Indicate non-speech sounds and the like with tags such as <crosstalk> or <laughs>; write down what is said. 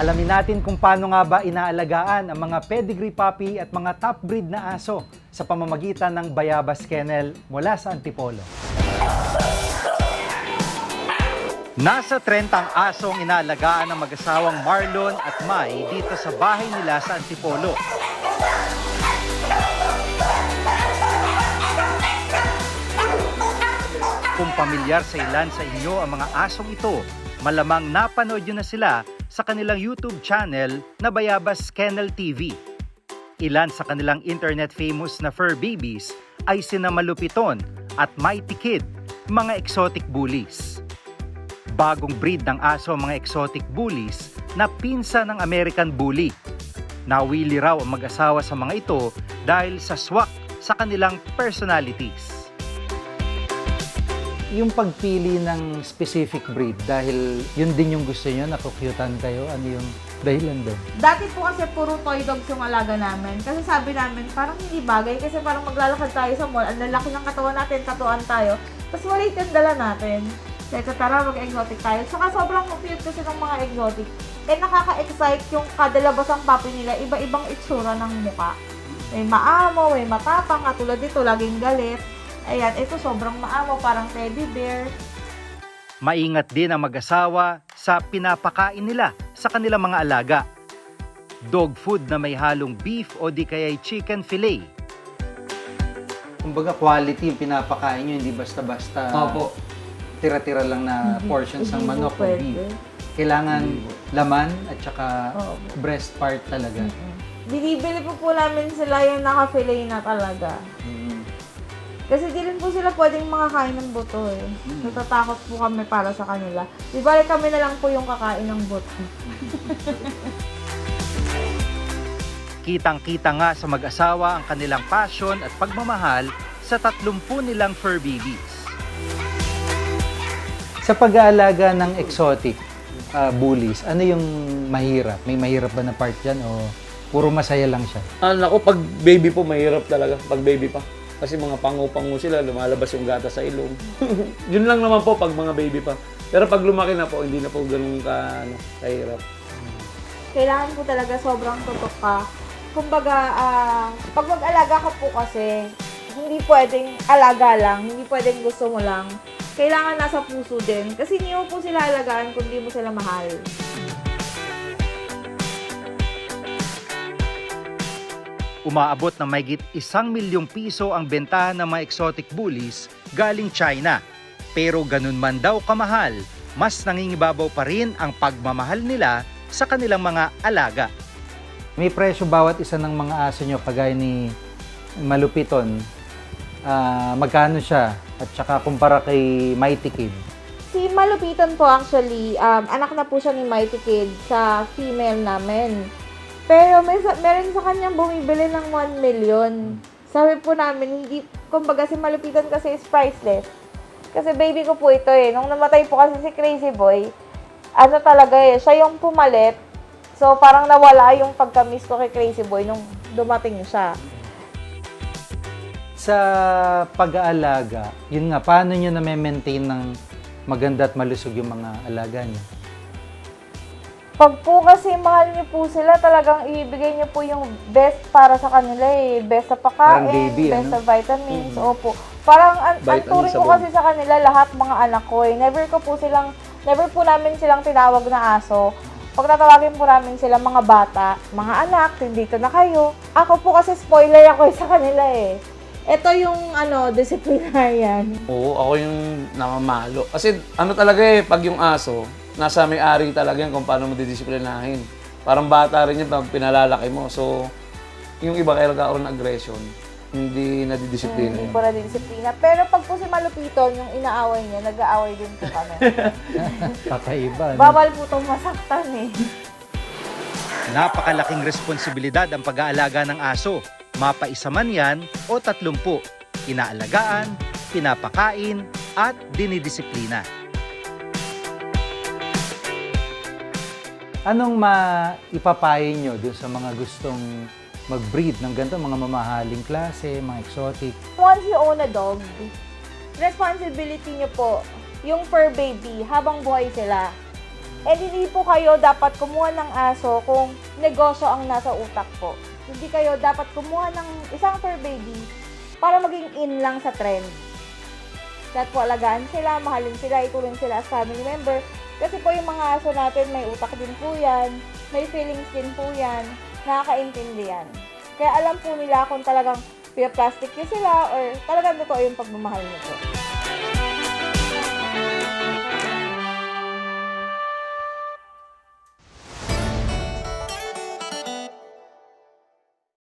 Alamin natin kung paano nga ba inaalagaan ang mga pedigree puppy at mga top breed na aso sa pamamagitan ng Bayabas Kennel mula sa Antipolo. Nasa 30 ang asong inaalagaan ng mag-asawang Marlon at Mai dito sa bahay nila sa Antipolo. Kung pamilyar sa ilan sa inyo ang mga asong ito, malamang napanood nyo na sila sa kanilang YouTube channel na Bayabas Kennel TV. Ilan sa kanilang internet famous na fur babies ay sina Malupiton at Mighty Kid, mga exotic bullies. Bagong breed ng aso mga exotic bullies na pinsa ng American Bully. Nawili raw ang mag-asawa sa mga ito dahil sa swak sa kanilang personalities yung pagpili ng specific breed dahil yun din yung gusto nyo, nakukyutan kayo, ano yung dahilan doon? Dati po kasi puro toy dogs yung alaga namin. Kasi sabi namin, parang hindi bagay. Kasi parang maglalakad tayo sa mall, ang lalaki ng katawan natin, tatuan tayo. Tapos maliit yung dala natin. Kaya tara, mag-exotic tayo. Saka sobrang cute kasi ng mga exotic. Eh, nakaka-excite yung kadalabasang papi nila, iba-ibang itsura ng muka. May maamo, may matapang, katulad dito, laging galit. Ayan, ito sobrang maamo, parang teddy bear. Maingat din ang mag-asawa sa pinapakain nila sa kanilang mga alaga. Dog food na may halong beef o di kaya chicken fillet. Kumbaga quality yung pinapakain nyo, hindi basta-basta Opo. tira-tira lang na portions ng Hindi manok o pwede. beef. Kailangan laman at saka Oo. breast part talaga. Binibili po po namin sila yung naka-fillet na talaga. Mm. Kasi di rin po sila pwedeng makakain ng buto eh. Natatakot po kami para sa kanila. Di balik kami na lang po yung kakain ng buto. <laughs> Kitang-kita nga sa mag-asawa ang kanilang passion at pagmamahal sa 30 nilang fur babies. Sa pag-aalaga ng exotic uh, bullies, ano yung mahirap? May mahirap ba na part dyan o puro masaya lang siya? Ah, naku, pag baby po, mahirap talaga. Pag baby pa. Kasi mga pangu-pangu sila, lumalabas yung gata sa ilong. <laughs> Yun lang naman po pag mga baby pa. Pero pag lumaki na po, hindi na po ganun ka, ano, kahirap. Kailangan po talaga sobrang tutok ka. Kumbaga, ah, pag mag-alaga ka po kasi, hindi pwedeng alaga lang, hindi pwedeng gusto mo lang. Kailangan nasa puso din. Kasi hindi mo po sila alagaan kung hindi mo sila mahal. Umaabot na mahigit isang milyong piso ang bentahan ng mga exotic bullies galing China. Pero ganun man daw kamahal, mas nangingibabaw pa rin ang pagmamahal nila sa kanilang mga alaga. May presyo bawat isa ng mga aso nyo, kagaya ni Malupiton. Ah, magkano siya? At saka kumpara kay Mighty Kid. Si Malupiton po actually, um, anak na po siya ni Mighty Kid sa female namin. Pero may sa, meron sa kanyang bumibili ng 1 million. Sabi po namin, hindi, kumbaga si Malupiton kasi is priceless. Kasi baby ko po ito eh. Nung namatay po kasi si Crazy Boy, ano talaga eh, siya yung pumalit. So parang nawala yung pagka-miss ko kay Crazy Boy nung dumating siya. Sa pag-aalaga, yun nga, paano nyo na-maintain ng maganda at malusog yung mga alaga nyo? Pag po kasi mahal niyo po sila, talagang ibibigay niyo po yung best para sa kanila eh. Best sa pagkain, Parang baby, best ano? sa vitamins, opo. Parang an ang Vitamins turing sa ko kasi sa kanila lahat mga anak ko eh. Never ko po silang, never po namin silang tinawag na aso. Pag tatawagin po namin sila mga bata, mga anak, dito na kayo. Ako po kasi spoiler ako eh sa kanila eh. Ito yung ano, disciplinarian. Oo, ako yung namamalo. Kasi ano talaga eh, pag yung aso, nasa may-ari talaga yan kung paano mo didisiplinahin. Parang bata rin yan pag pinalalaki mo. So, yung iba kaya nagkakaroon ng aggression, hindi nadidisiplina Hindi yun. po na disiplina. Pero pag po si Malupiton, yung inaaway niya, nag-aaway din po kami. <laughs> Kakaiba. no? Bawal po itong masaktan eh. Napakalaking responsibilidad ang pag-aalaga ng aso. Mapaisa man yan o tatlumpu. Inaalagaan, pinapakain, at dinidisiplina. Anong maipapayo nyo dun sa mga gustong mag-breed ng ganito, mga mamahaling klase, mga exotic? Once you own a dog, responsibility niyo po, yung fur baby, habang buhay sila. And hindi po kayo dapat kumuha ng aso kung negosyo ang nasa utak po. Hindi kayo dapat kumuha ng isang fur baby para maging in lang sa trend. Dapat po alagaan sila, mahalin sila, ituring sila as family member. Kasi po yung mga aso natin, may utak din po yan, may feelings din po yan, nakakaintindi yan. Kaya alam po nila kung talagang plastic nyo sila or talagang totoo yung pagmamahal nyo po.